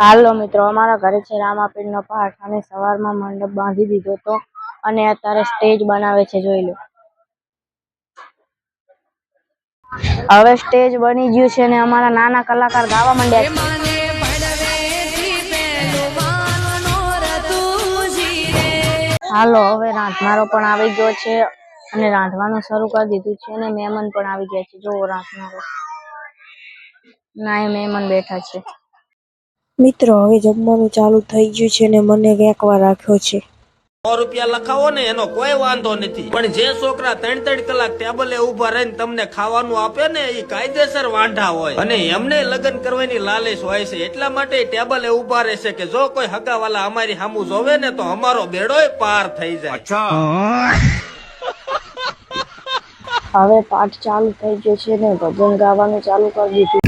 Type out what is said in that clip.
હાલો મિત્રો અમારા ઘરે છે રામાપીરનો પાઠ અને સવારમાં મંડપ બાંધી દીધો હતો અને અત્યારે સ્ટેજ બનાવે છે જોઈ લો. હવે સ્ટેજ બની ગયું છે અને અમારા નાના કલાકાર ગાવા માંડ્યા છે. હાલો હવે રાંધનારો પણ આવી ગયો છે અને રાંધવાનું શરૂ કરી દીધું છે અને મહેમાન પણ આવી ગયા છે. જોવો રાંધનારો. ના એ મહેમાન બેઠા છે. મિત્રો હવે જમવાનું ચાલુ થઈ ગયું છે ને મને વેકવા રાખ્યો છે. સો રૂપિયા લખાવો ને એનો કોઈ વાંધો નથી. પણ જે છોકરા ત્રણ ત્રણ કલાક ટેબલે ઊભા રહીને તમને ખાવાનું આપે ને એ કાયદેસર વાંઢા હોય. અને એમને લગ્ન કરવાની લાલચ હોય છે. એટલા માટે ટેબલે ઊભા રહેશે કે જો કોઈ હગાવાલા અમારી સામુ જોવે ને તો અમારો બેડોય પાર થઈ જાય. હવે પાઠ ચાલુ થઈ ગયો છે ને ભજન ગાવાનું ચાલુ કરી દીધું.